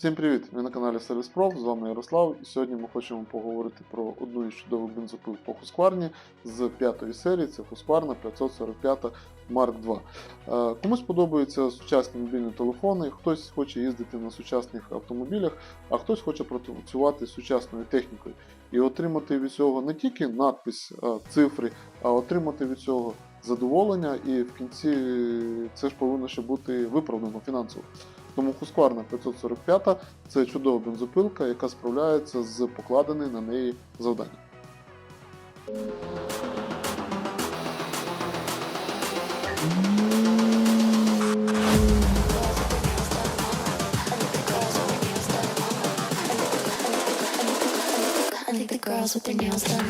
Всім привіт! Ви на каналі Сервіс Проф, з вами Ярослав. І сьогодні ми хочемо поговорити про одну із чудових бензопил по Husqvarna з п'ятої серії. Це Husqvarna 545 Mark II. Комусь подобаються сучасні мобільні телефони, хтось хоче їздити на сучасних автомобілях, а хтось хоче працювати з сучасною технікою і отримати від цього не тільки надпис, цифри, а отримати від цього задоволення, і в кінці це ж повинно ще бути виправдано фінансово. Тому Husqvarna 545 це чудова бензопилка, яка справляється з покладеним на неї завданням. I think the girls with their nails done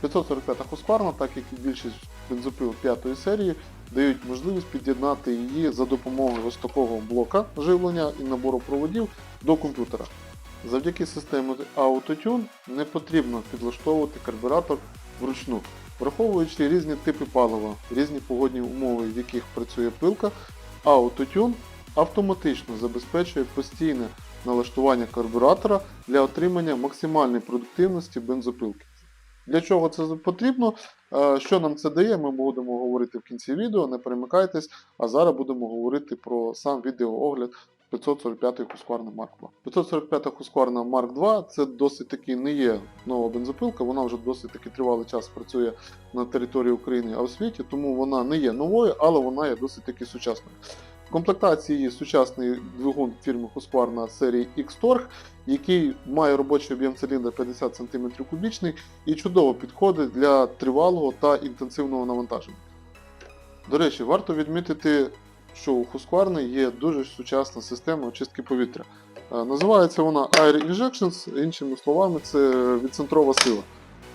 545 Husqvarna, так як і більшість бензопил 5 серії, дають можливість під'єднати її за допомогою ось такого блока живлення і набору проводів до комп'ютера. Завдяки системі AutoTune не потрібно підлаштовувати карбюратор вручну. Враховуючи різні типи палива, різні погодні умови, в яких працює пилка, AutoTune автоматично забезпечує постійне налаштування карбюратора для отримання максимальної продуктивності бензопилки. Для чого це потрібно? Е, Що нам це дає, ми будемо говорити в кінці відео, не перемикайтесь, а зараз будемо говорити про сам відеоогляд 545 Husqvarna Mark II. 545 Husqvarna Mark II це досить таки не є нова бензопилка, вона вже досить таки тривалий час працює на території України, а в світі, тому вона не є новою, але вона є досить таки сучасною. Комплектації сучасний двигун фірми Husqvarna серії X-Torg, який має робочий об'єм циліндра 50 см кубічний і чудово підходить для тривалого та інтенсивного навантаження. До речі, варто відмітити, що у Husqvarna є дуже сучасна система очистки повітря. Е, Називається вона Air Injections, іншими словами, це відцентрова сила.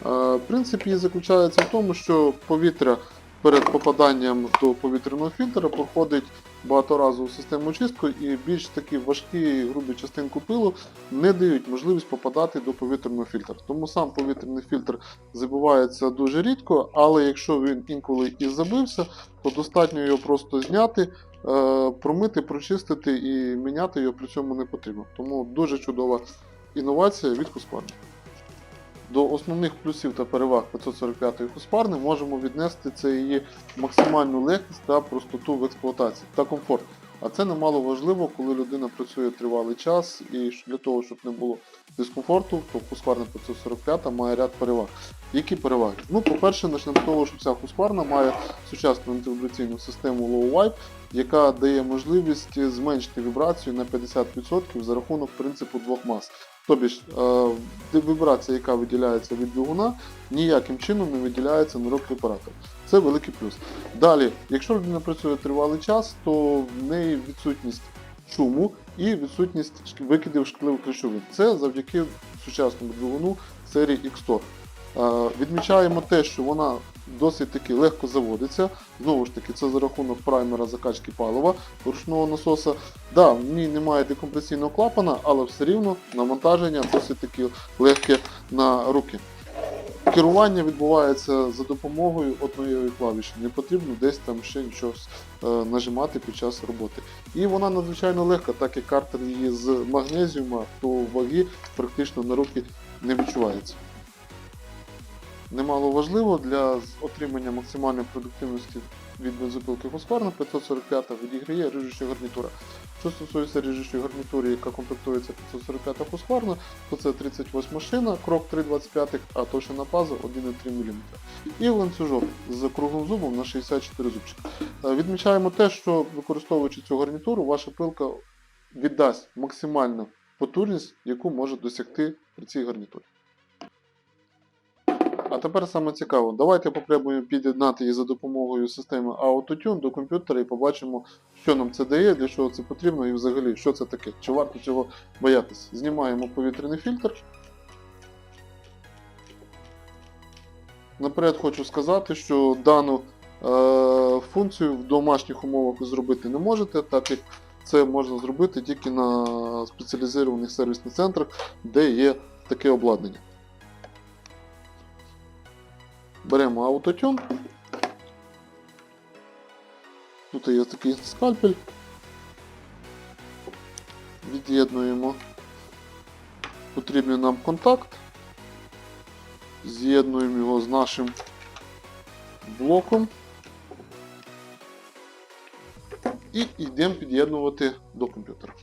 Е, Принцип її заключається в тому, що повітря перед попаданням до повітряного фільтра проходить багаторазову систему очистку і більш такі важкі грубі частинку пилу не дають можливість попадати до повітряного фільтра. Тому сам повітряний фільтр забивається дуже рідко, але якщо він інколи і забився, то достатньо його просто зняти, е, промити, прочистити і міняти його при цьому не потрібно. Тому дуже чудова інновація від Husqvarna. До основних плюсів та переваг 545-ї Husqvarna можемо віднести це її максимальну легкість та простоту в експлуатації та комфорт. А це немало важливо, коли людина працює тривалий час, і для того, щоб не було дискомфорту, то Husqvarna 545 має ряд переваг. Які переваги? Ну, по-перше, почнемо з того, що ця Husqvarna має сучасну антивібраційну систему Low Wipe, яка дає можливість зменшити вібрацію на 50% за рахунок принципу двох мас. Тобі ж е, вібрація, яка виділяється від двигуна, ніяким чином не виділяється на рок препаратор. Це великий плюс. Далі, якщо людина працює тривалий час, то в неї відсутність шуму і відсутність викидів шкідливих речовин. Це завдяки сучасному двигуну серії X-Tor. Е, Відмічаємо те, що вона досить таки легко заводиться. Знову ж таки, це за рахунок праймера закачки палива ручного насоса. Да, в ній немає декомпресійного клапана, але все рівно навантаження досить таки легке на руки. Керування відбувається за допомогою одної клавіші. Не потрібно десь там ще щось е, нажимати під час роботи. І вона надзвичайно легка, так як картер її з магнезіума, то ваги практично на руки не відчувається. Немало важливо для отримання максимальної продуктивності від бензопилки Husqvarna 545 відіграє ріжуча гарнітура. Що стосується ріжучої гарнітури, яка комплектується 545 Husqvarna, то це 38 шина, крок 3,25, а товщина пазу 1,3 мм. І ланцюжок з круглим зубом на 64 зубчика. Е, Відмічаємо те, що використовуючи цю гарнітуру, ваша пилка віддасть максимальну потужність, яку може досягти при цій гарнітурі. А тепер саме цікаво. Давайте попробуємо під'єднати її за допомогою системи AutoTune до комп'ютера і побачимо, що нам це дає, для чого це потрібно і взагалі, що це таке, чи варто цього боятися. Знімаємо повітряний фільтр. Наперед хочу сказати, що дану е, функцію в домашніх умовах зробити не можете, так як це можна зробити тільки на спеціалізованих сервісних центрах, де є таке обладнання. Беремо аутотюн. Тут є такий скальпель. від'єднуємо потрібний нам контакт, з'єднуємо його з нашим блоком і йдемо під'єднувати до комп'ютера.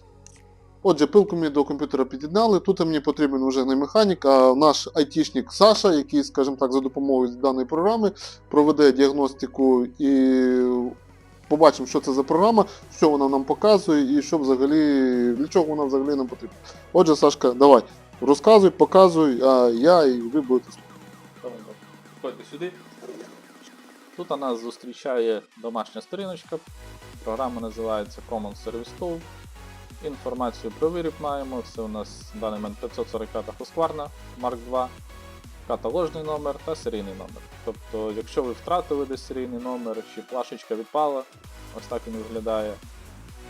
Отже, пилку ми до комп'ютера під'єднали. Тут мені потрібен вже не механік, а наш айтішник Саша, який, скажімо так, за допомогою даної програми проведе діагностику і побачимо, що це за програма, що вона нам показує і що взагалі, для чого вона взагалі нам потрібна. Отже, Сашка, давай, розказуй, показуй, а я і ви будете слухати. Сюди. Тут нас зустрічає домашня сторіночка. Програма називається Common Service Tool. Інформацію про виріб маємо. Це у нас в даний момент 545 Husqvarna Mark II, каталожний номер та серійний номер. Тобто, якщо ви втратили десь серійний номер чи плашечка відпала, ось так він виглядає,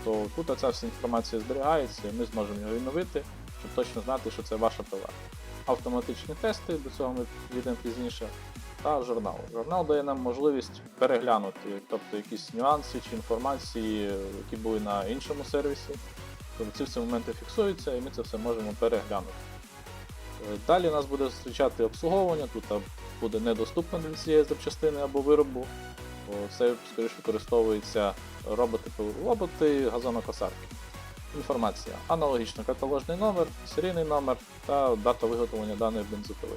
то тут ця вся інформація зберігається і ми зможемо його відновити, щоб точно знати, що це ваша пила автоматичні тести, до цього ми підійдемо пізніше, та журнал. Журнал дає нам можливість переглянути, тобто якісь нюанси чи інформації, які були на іншому сервісі. Тобто ці всі моменти фіксуються і ми це все можемо переглянути. Е, Далі нас буде зустрічати обслуговування, тут буде недоступно для цієї запчастини або виробу. Це скоріше використовується роботи, роботи газонокосарки. Інформація. Аналогічно каталожний номер, серійний номер та дата виготовлення даної бензопили.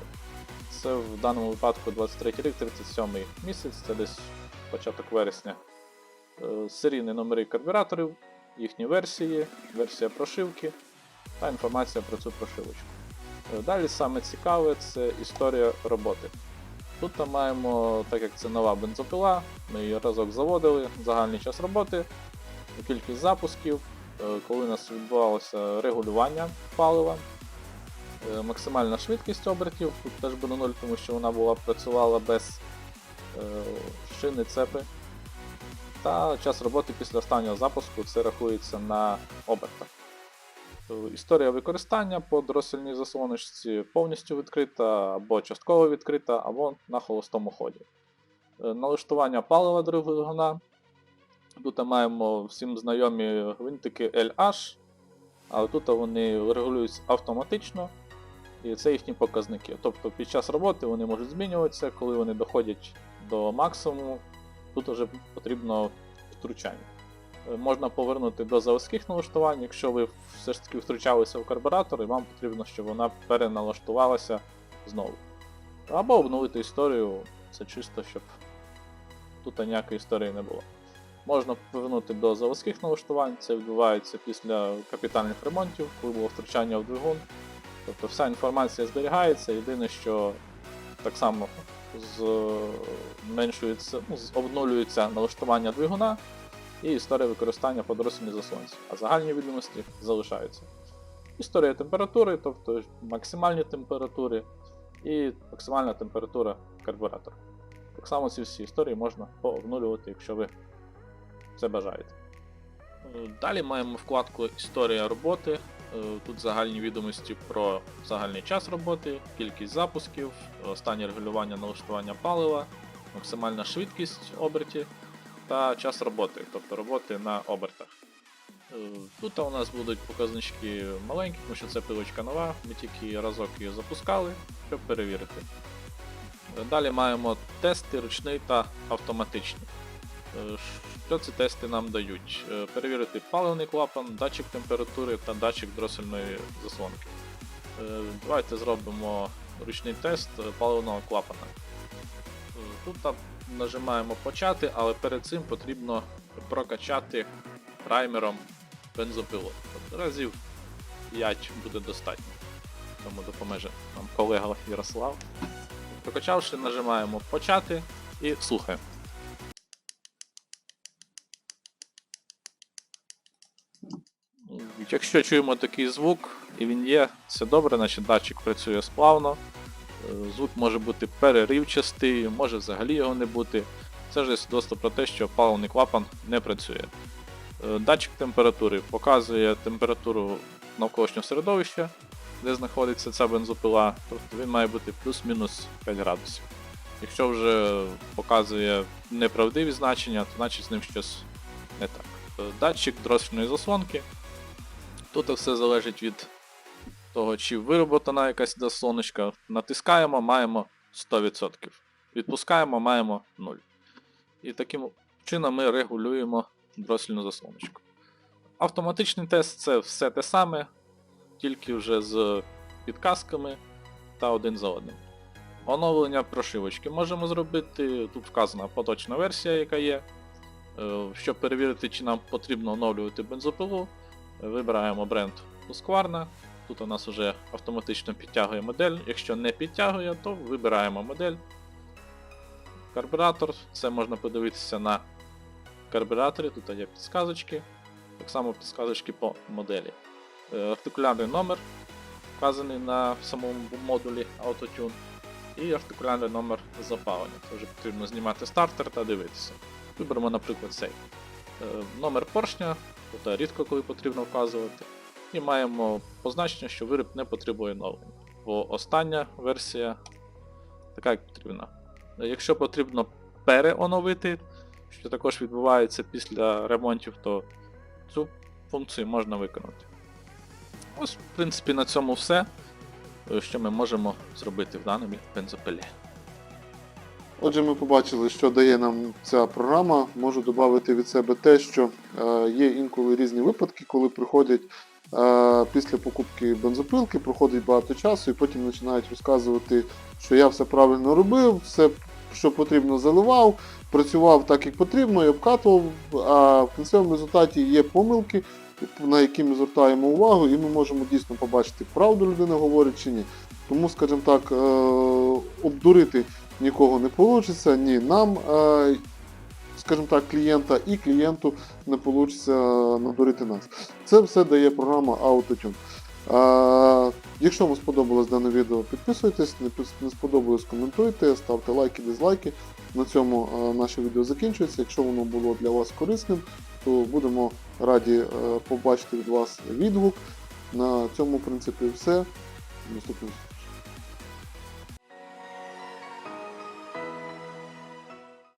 Це в даному випадку 23 рік, 37 місяць, це десь початок вересня. Е, Серійні номери карбюраторів, їхні версії, версія прошивки та інформація про цю прошивочку. Далі саме цікаве це історія роботи. Тут ми маємо, так як це нова бензопила, ми її разок заводили, загальний час роботи, кількість запусків, е, коли у нас відбувалося регулювання палива, е, максимальна швидкість обертів, тут теж буде 0, тому що вона була працювала без е, шини цепи. Та час роботи після останнього запуску це рахується на обертах. Е, Історія використання по дроссельній заслоночці повністю відкрита, або частково відкрита, або на холостому ході. Е, Налаштування палива двигуна. Тут маємо всім знайомі гвинтики LH, але тут вони регулюються автоматично, і це їхні показники. Тобто під час роботи вони можуть змінюватися, коли вони доходять до максимуму, тут вже потрібно втручання. Е, Можна повернути до заводських налаштувань, якщо ви все ж таки втручалися в карбюратор, і вам потрібно, щоб вона переналаштувалася знову. Або обновити історію, це чисто, щоб тут ніякої історії не було. Можна повернути до заводських налаштувань, це відбувається після капітальних ремонтів, коли було втручання в двигун. Тобто вся інформація зберігається, єдине, що так само зменшується, ну, обнулюється налаштування двигуна і історія використання по дорослій заслонці, а загальні відомості залишаються. Історія температури, тобто максимальні температури і максимальна температура карбюратора. Так само ці всі історії можна пообнулювати, якщо ви це бажаєте. Е, Далі маємо вкладку Історія роботи. Е, Тут загальні відомості про загальний час роботи, кількість запусків, останнє регулювання налаштування палива, максимальна швидкість обертів та час роботи, тобто роботи на обертах. Е, Тут у нас будуть показнички маленькі, тому що це пилочка нова, ми тільки разок її запускали, щоб перевірити. Далі маємо тести ручний та автоматичні. Е, Що ці тести нам дають? Е, Перевірити паливний клапан, датчик температури та датчик дросельної заслонки. Е, Давайте зробимо ручний тест паливного клапана. Тут нажимаємо почати, але перед цим потрібно прокачати праймером бензопилу. Тобто разів 5 буде достатньо. Тому допоможе нам колега Ярослав. Прокачавши, нажимаємо почати і слухаємо. Якщо чуємо такий звук і він є, це добре, значить датчик працює сплавно. Е, Звук може бути переривчастий, може взагалі його не бути. Це ж свідоцтво про те, що паливний клапан не працює. Е, Датчик температури показує температуру навколишнього середовища, де знаходиться ця бензопила, тобто він має бути плюс-мінус 5 градусів. Якщо вже показує неправдиві значення, то значить з ним щось не так. Е, Датчик дроссельної заслонки Тут все залежить від того, чи вироботана якась засоночка. Натискаємо, маємо 100%. Відпускаємо, маємо 0. І таким чином ми регулюємо дрослільну заслоночку. Автоматичний тест це все те саме, тільки вже з підказками та один за одним. Оновлення прошивочки можемо зробити. Тут вказана поточна версія, яка є. Е, Щоб перевірити, чи нам потрібно оновлювати бензопилу, вибираємо бренд Husqvarna. Тут у нас вже автоматично підтягує модель. Якщо не підтягує, то вибираємо модель. Карбюратор. Це можна подивитися на карбюраторі, тут є підсказочки. Так само підсказочки по моделі. Е, Артикулярний номер вказаний на самому модулі AutoTune. І артикулярний номер запалення. Це вже потрібно знімати стартер та дивитися. Виберемо, наприклад, цей. Е, Номер поршня, тут рідко коли потрібно вказувати. І маємо позначення, що виріб не потребує оновлення. Бо остання версія така, як потрібна. Якщо потрібно переоновити, що також відбувається після ремонтів, то цю функцію можна виконати. Ось, в принципі, на цьому все, що ми можемо зробити в даному бензопилі. Отже, ми побачили, що дає нам ця програма. Можу додати від себе те, що е, є інколи різні випадки, коли приходять е, після покупки бензопилки, проходить багато часу, і потім починають розказувати, що я все правильно робив, все, що потрібно, заливав, працював так, як потрібно, і обкатував. А в кінцевому результаті є помилки, на які ми звертаємо увагу, і ми можемо дійсно побачити, правду людина говорить чи ні. Тому, скажімо так, е, обдурити нікого не вийде, ні нам, е, скажімо так, клієнта і клієнту не вийде надурити нас. Це все дає програма AutoTune. Е, Якщо вам сподобалось дане відео, підписуйтесь, не сподобалось, коментуйте, ставте лайки, дизлайки. На цьому е, наше відео закінчується. Якщо воно було для вас корисним, то будемо раді побачити від вас відгук. На цьому, в принципі, все. Наступного.